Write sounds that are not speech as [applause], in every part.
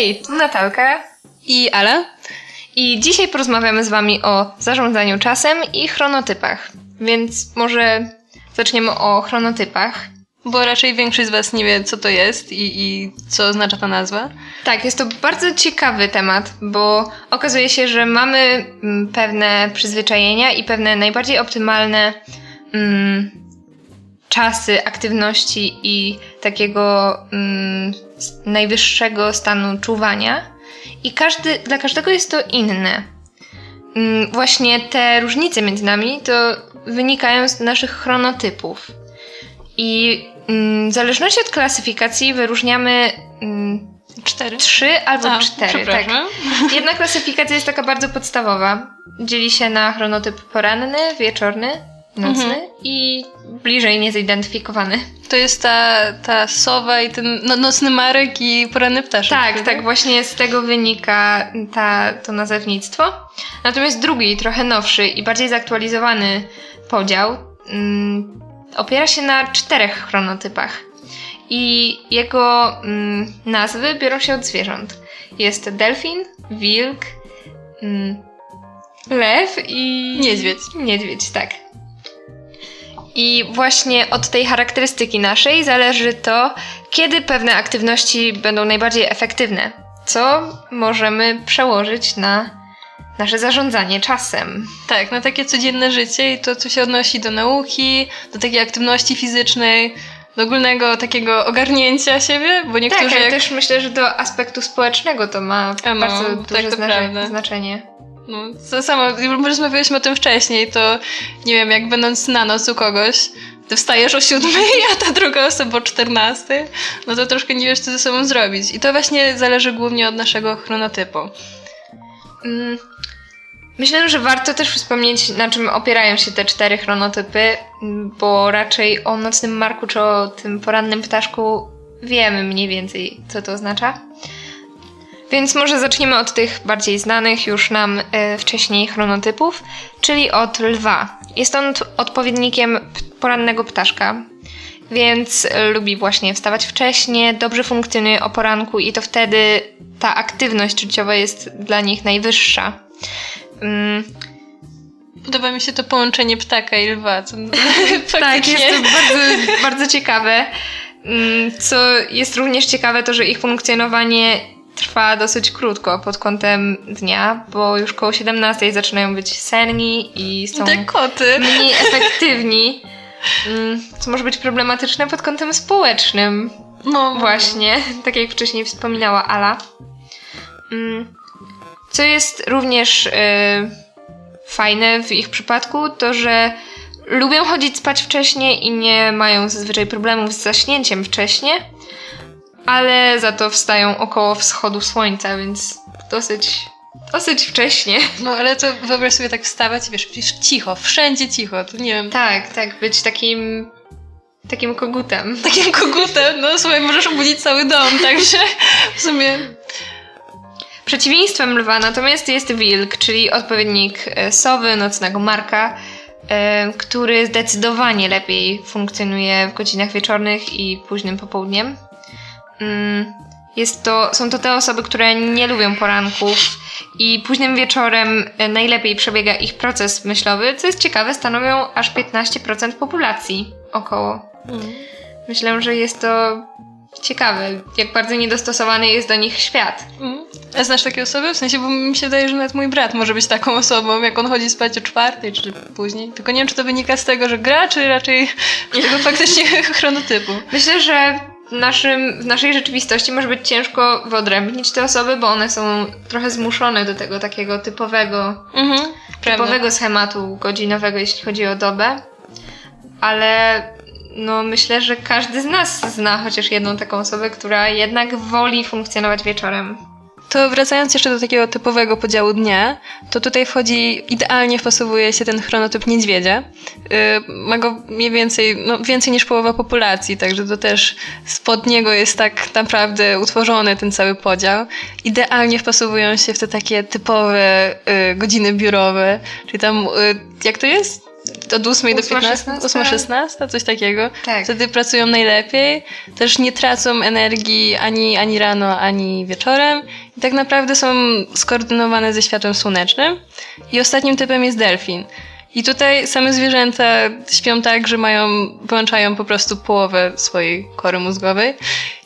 Hej, tu Natalka I Ala? i dzisiaj porozmawiamy z Wami o zarządzaniu czasem i chronotypach. Więc może zaczniemy o chronotypach. Bo raczej większość z Was nie wie, co to jest i, i co oznacza ta nazwa. Tak, jest to bardzo ciekawy temat, bo okazuje się, że mamy mm, pewne przyzwyczajenia i pewne najbardziej optymalne mm, czasy aktywności i takiego mm, najwyższego stanu czuwania. I każdy, dla każdego jest to inne. Mm, właśnie te różnice między nami to wynikają z naszych chronotypów. I mm, w zależności od klasyfikacji wyróżniamy mm, Cztery. trzy albo A, cztery. Tak. [laughs] Jedna klasyfikacja jest taka bardzo podstawowa. Dzieli się na chronotyp poranny, wieczorny, nocny Mhm. i bliżej niezidentyfikowany. To jest ta, ta sowa i ten no, nocny marek i poranny ptaszek. Tak, prawda? tak, właśnie z tego wynika ta, to nazewnictwo. Natomiast drugi, trochę nowszy i bardziej zaktualizowany podział mm, opiera się na czterech chronotypach. I jego mm, nazwy biorą się od zwierząt. Jest delfin, wilk, mm, lew i... Niedźwiedź. Niedźwiedź, tak. I właśnie od tej charakterystyki naszej zależy to, kiedy pewne aktywności będą najbardziej efektywne, co możemy przełożyć na nasze zarządzanie czasem. Tak, na takie codzienne życie i to, co się odnosi do nauki, do takiej aktywności fizycznej, do ogólnego takiego ogarnięcia siebie, bo niektórzy tak, ale jak... też myślę, że do aspektu społecznego to ma A no, bardzo tak, duże prawda. znaczenie. No, to samo, rozmawialiśmy o tym wcześniej, to nie wiem, jak będąc na noc u kogoś, ty wstajesz o siódmej, [laughs] a ta druga osoba o czternastej, no to troszkę nie wiesz, co ze sobą zrobić. I to właśnie zależy głównie od naszego chronotypu. Mm, Myślę, że warto też wspomnieć, na czym opierają się te cztery chronotypy, bo raczej o nocnym marku czy o tym porannym ptaszku wiemy mniej więcej, co to oznacza. Więc może zaczniemy od tych bardziej znanych już nam e, wcześniej chronotypów, czyli od lwa. Jest on odpowiednikiem porannego ptaszka, więc lubi właśnie wstawać wcześnie, dobrze funkcjonuje o poranku i to wtedy ta aktywność życiowa jest dla nich najwyższa. Mm, Podoba mi się to połączenie ptaka i lwa. [laughs] Tak, jest to bardzo, bardzo ciekawe. Mm, Co jest również ciekawe, to że ich funkcjonowanie trwa dosyć krótko pod kątem dnia, bo już koło 17 zaczynają być senni i są Te koty. mniej efektywni. Mm, Co może być problematyczne pod kątem społecznym. No Właśnie, [laughs] tak jak wcześniej wspominała Ala. Mm, Co jest również y, fajne w ich przypadku, to że lubią chodzić spać wcześnie i nie mają zazwyczaj problemów z zaśnięciem wcześnie, ale za to wstają około wschodu słońca, więc dosyć, dosyć wcześnie. No ale to wyobraź sobie tak wstawać i wiesz, cicho, wszędzie cicho, to nie wiem, Tak, tak, być takim takim kogutem. [laughs] takim kogutem, no słuchaj, możesz obudzić cały dom, także w sumie Przeciwieństwem lwa natomiast jest wilk, czyli odpowiednik e, sowy, nocnego marka, e, który zdecydowanie lepiej funkcjonuje w godzinach wieczornych i późnym popołudniem. Mm, Jest to, są to te osoby, które nie lubią poranków i późnym wieczorem e, najlepiej przebiega ich proces myślowy, co jest ciekawe, stanowią aż 15% populacji około. Myślę, że jest to ciekawe, jak bardzo niedostosowany jest do nich świat. Mm. A znasz takie osoby? W sensie, bo mi się wydaje, że nawet mój brat może być taką osobą, jak on chodzi spać o czwartej czy później. Tylko nie wiem, czy to wynika z tego, że gra, czy raczej z tego faktycznie [laughs] chronotypu. Myślę, że w, naszym, w naszej rzeczywistości może być ciężko wyodrębnić te osoby, bo one są trochę zmuszone do tego takiego typowego, Mhm, prawda. typowego schematu godzinowego, jeśli chodzi o dobę. Ale no myślę, że każdy z nas zna chociaż jedną taką osobę, która jednak woli funkcjonować wieczorem. To wracając jeszcze do takiego typowego podziału dnia, to tutaj wchodzi, idealnie wpasowuje się ten chronotyp niedźwiedzia. Yy, ma go mniej więcej, no więcej niż połowa populacji, także to też spod niego jest tak naprawdę utworzony ten cały podział. Idealnie wpasowują się w te takie typowe yy, godziny biurowe, czyli tam, yy, jak to jest? Od 8 do Ósma, 15, 8, 16? 16, coś takiego. Tak. Wtedy pracują najlepiej, też nie tracą energii ani, ani rano, ani wieczorem i tak naprawdę są skoordynowane ze światłem słonecznym. I ostatnim typem jest delfin. I tutaj same zwierzęta śpią tak, że mają, wyłączają po prostu połowę swojej kory mózgowej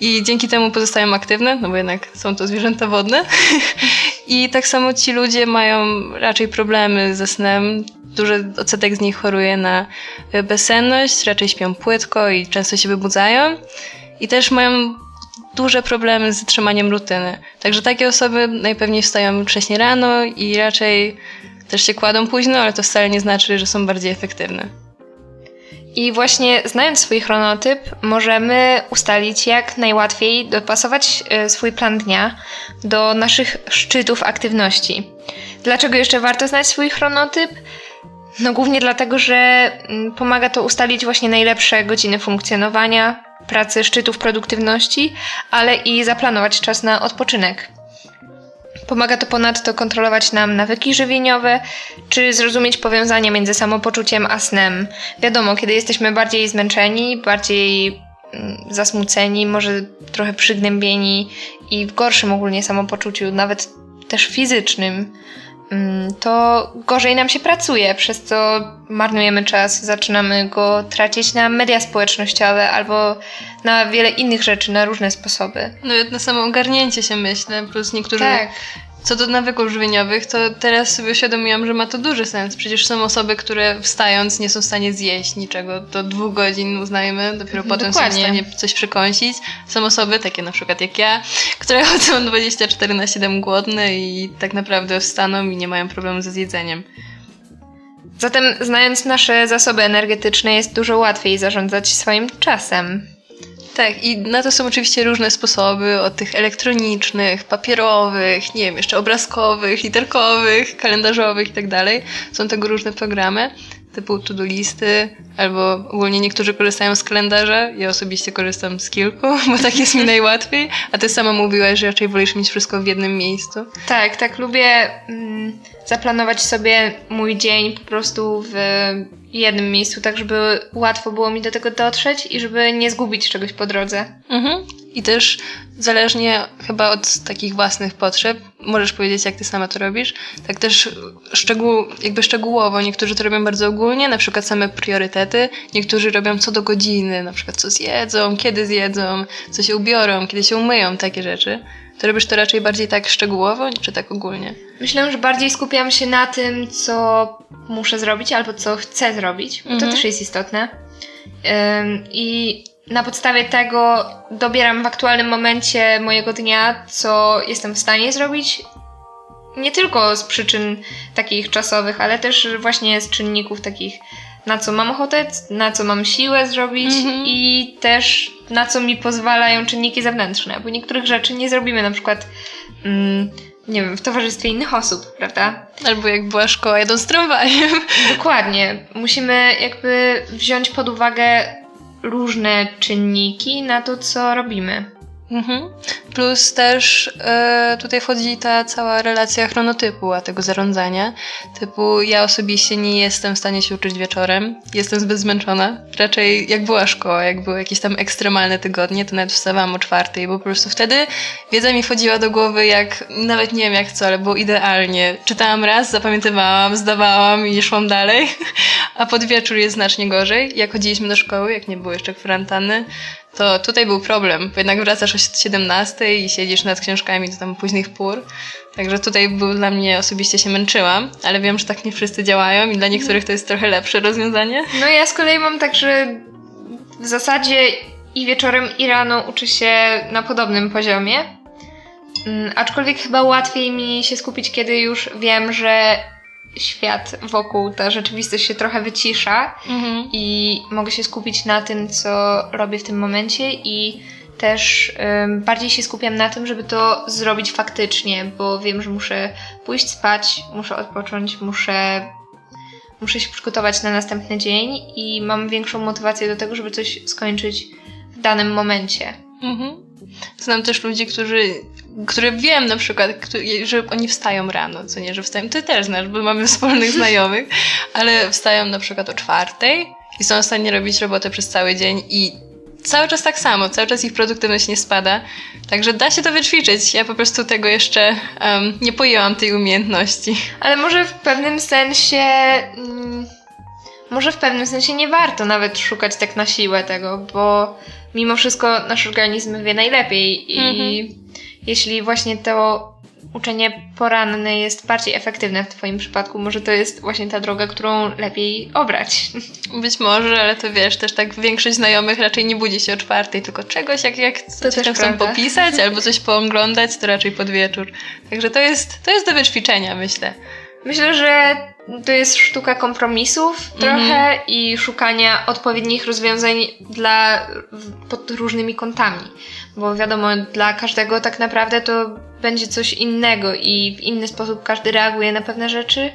i dzięki temu pozostają aktywne, no bo jednak są to zwierzęta wodne. [laughs] I tak samo ci ludzie mają raczej problemy ze snem. Duży odsetek z nich choruje na y, bezsenność, raczej śpią płytko i często się wybudzają. I też mają duże problemy z trzymaniem rutyny. Także takie osoby najpewniej wstają wcześniej rano i raczej też się kładą późno, ale to wcale nie znaczy, że są bardziej efektywne. I właśnie znając swój chronotyp, możemy ustalić, jak najłatwiej dopasować e, swój plan dnia do naszych szczytów aktywności. Dlaczego jeszcze warto znać swój chronotyp? No głównie dlatego, że mm, pomaga to ustalić właśnie najlepsze godziny funkcjonowania, pracy szczytów produktywności, ale i zaplanować czas na odpoczynek. Pomaga to ponadto kontrolować nam nawyki żywieniowe, czy zrozumieć powiązanie między samopoczuciem a snem. Wiadomo, kiedy jesteśmy bardziej zmęczeni, bardziej mm, zasmuceni, może trochę przygnębieni i w gorszym ogólnie samopoczuciu, nawet też fizycznym, to gorzej nam się pracuje, przez co marnujemy czas, zaczynamy go tracić na media społecznościowe albo na wiele innych rzeczy, na różne sposoby. No i na samo ogarnięcie się myślę, plus niektórzy Tak. Co do nawyków żywieniowych, to teraz sobie uświadomiłam, że ma to duży sens. Przecież są osoby, które wstając nie są w stanie zjeść niczego do dwóch godzin, uznajmy, dopiero potem są w Dokładnie. stanie coś przekąsić. Są osoby, takie na przykład jak ja, które [laughs] chodzą 24 na 7 głodne i tak naprawdę wstaną i nie mają problemu ze zjedzeniem. Zatem, znając nasze zasoby energetyczne, jest dużo łatwiej zarządzać swoim czasem. Tak, i na to są oczywiście różne sposoby, od tych elektronicznych, papierowych, nie wiem, jeszcze obrazkowych, literkowych, kalendarzowych i tak dalej. Są tego różne programy, typu to-do listy, albo ogólnie niektórzy korzystają z kalendarza. Ja osobiście korzystam z kilku, [laughs] bo tak jest mi najłatwiej. A ty sama mówiłaś, że raczej wolisz mieć wszystko w jednym miejscu. Tak, tak lubię mm, zaplanować sobie mój dzień po prostu w jednym miejscu, tak żeby łatwo było mi do tego dotrzeć i żeby nie zgubić czegoś po drodze. Mhm. I też zależnie chyba od takich własnych potrzeb, możesz powiedzieć, jak ty sama to robisz, tak też szczegół, jakby szczegółowo. Niektórzy to robią bardzo ogólnie, na przykład same priorytety. Niektórzy robią co do godziny, na przykład co zjedzą, kiedy zjedzą, co się ubiorą, kiedy się umyją, takie rzeczy. To robisz to raczej bardziej tak szczegółowo, czy tak ogólnie? Myślę, że bardziej skupiam się na tym, co muszę zrobić albo co chcę zrobić, bo to Mhm. też jest istotne. Ym, I na podstawie tego dobieram w aktualnym momencie mojego dnia, co jestem w stanie zrobić. Nie tylko z przyczyn takich czasowych, ale też właśnie z czynników takich, na co mam ochotę, na co mam siłę zrobić Mhm. i też na co mi pozwalają czynniki zewnętrzne, bo niektórych rzeczy nie zrobimy na przykład, mm, nie wiem, w towarzystwie innych osób, prawda? Albo jak była szkoła jadąc tramwajem. Dokładnie. Musimy jakby wziąć pod uwagę różne czynniki na to, co robimy. Mhm. Plus też e, tutaj wchodzi ta cała relacja chronotypu, a tego zarządzania. Typu ja osobiście nie jestem w stanie się uczyć wieczorem, jestem zbyt zmęczona. Raczej jak była szkoła, jak były jakieś tam ekstremalne tygodnie, to nawet wstawałam o czwartej, bo po prostu wtedy wiedza mi wchodziła do głowy jak, nawet nie wiem jak co, ale było idealnie. Czytałam raz, zapamiętywałam, zdawałam i szłam dalej. [laughs] A pod wieczór jest znacznie gorzej. Jak chodziliśmy do szkoły, jak nie było jeszcze kwarantanny, to tutaj był problem, bo jednak wracasz o 17 i siedzisz nad książkami do tam późnych pór. Także tutaj był dla mnie osobiście się męczyłam, ale wiem, że tak nie wszyscy działają i dla niektórych to jest trochę lepsze rozwiązanie. No ja z kolei mam tak, że w zasadzie i wieczorem, i rano uczę się na podobnym poziomie. Mm, Aczkolwiek chyba łatwiej mi się skupić, kiedy już wiem, że świat wokół, ta rzeczywistość się trochę wycisza Mhm. i mogę się skupić na tym, co robię w tym momencie i też bardziej się skupiam na tym, żeby to zrobić faktycznie, bo wiem, że muszę pójść spać, muszę odpocząć, muszę, muszę się przygotować na następny dzień i mam większą motywację do tego, żeby coś skończyć w danym momencie. Mhm. Znam też ludzi, którzy, które wiem na przykład, którzy, że oni wstają rano, co nie, że wstają, ty też znasz, bo mamy wspólnych [laughs] znajomych, ale wstają na przykład o czwartej i są w stanie robić robotę przez cały dzień i cały czas tak samo, cały czas ich produktywność nie spada, także da się to wyćwiczyć. Ja po prostu tego jeszcze em, nie pojęłam tej umiejętności. Ale może w pewnym sensie. Mm, może w pewnym sensie nie warto nawet szukać tak na siłę tego, bo mimo wszystko nasz organizm wie najlepiej i Mhm. jeśli właśnie to uczenie poranne jest bardziej efektywne w Twoim przypadku, może to jest właśnie ta droga, którą lepiej obrać. [laughs] Być może, ale to wiesz, też tak większość znajomych raczej nie budzi się o czwartej, tylko czegoś, jak, jak coś też tam chcą prawda. popisać [laughs] albo coś pooglądać, to raczej pod wieczór. Także to jest, to jest do wyćwiczenia, myślę. Myślę, że to jest sztuka kompromisów trochę i szukania odpowiednich rozwiązań dla pod różnymi kątami. Bo wiadomo, dla każdego tak naprawdę to będzie coś innego i w inny sposób każdy reaguje na pewne rzeczy.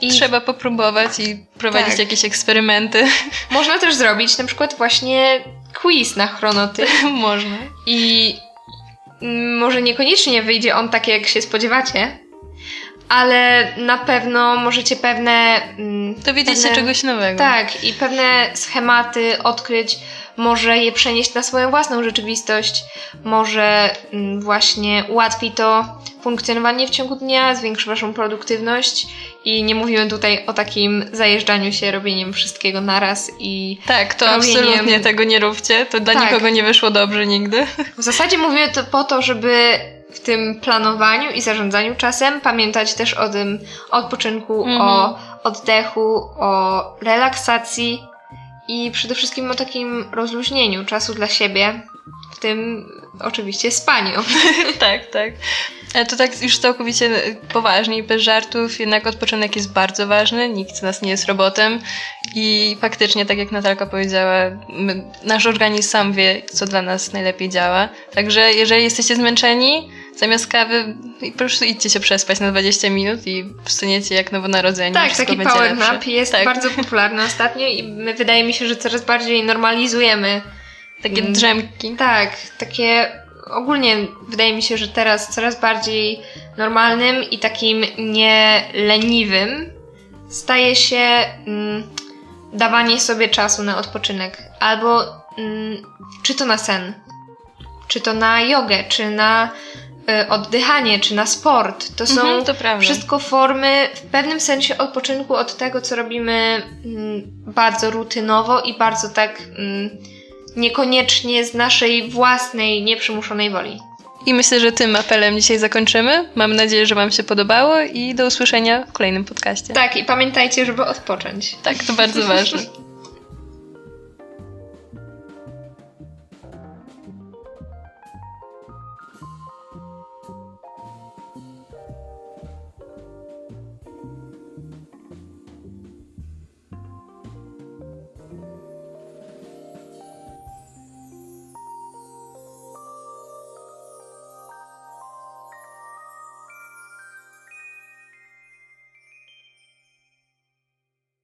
I Trzeba popróbować i prowadzić Tak. jakieś eksperymenty. [laughs] można też zrobić na przykład właśnie quiz na chronotyp Można. i mm, może niekoniecznie wyjdzie on tak, jak się spodziewacie, ale na pewno możecie pewne... mm, Dowiedzieć się czegoś nowego. Tak, i pewne schematy odkryć, może je przenieść na swoją własną rzeczywistość, może mm, właśnie ułatwi to funkcjonowanie w ciągu dnia, zwiększy waszą produktywność i nie mówimy tutaj o takim zajeżdżaniu się, robieniem wszystkiego naraz i Tak, to Robieniem- absolutnie tego nie róbcie. To dla Tak. nikogo nie wyszło dobrze nigdy. w zasadzie mówimy to po to, żeby w tym planowaniu i zarządzaniu czasem pamiętać też o tym odpoczynku, Mhm. o oddechu, o relaksacji i przede wszystkim o takim rozluźnieniu czasu dla siebie, w tym oczywiście spaniu. [laughs] tak, tak. Ale to tak już całkowicie poważnie i bez żartów, jednak odpoczynek jest bardzo ważny, nikt z nas nie jest robotem i faktycznie, tak jak Natalka powiedziała, my, nasz organizm sam wie, co dla nas najlepiej działa. Także jeżeli jesteście zmęczeni, zamiast kawy, po prostu idźcie się przespać na 20 minut i wstaniecie jak nowonarodzeni. tak, taki power lepsze. nap jest tak, bardzo popularny ostatnio i my wydaje mi się, że coraz bardziej normalizujemy Takie Mm. drzemki. Tak, takie ogólnie wydaje mi się, że teraz coraz bardziej normalnym i takim nieleniwym staje się mm, dawanie sobie czasu na odpoczynek. Albo mm, czy to na sen, czy to na jogę, czy na oddychanie, czy na sport. To są Mhm, to wszystko formy w pewnym sensie odpoczynku od tego, co robimy mm, bardzo rutynowo i bardzo tak mm, niekoniecznie z naszej własnej, nieprzymuszonej woli. I myślę, że tym apelem dzisiaj zakończymy. Mam nadzieję, że Wam się podobało i do usłyszenia w kolejnym podcaście. Tak, i pamiętajcie, żeby odpocząć. Tak, to bardzo ważne. [laughs]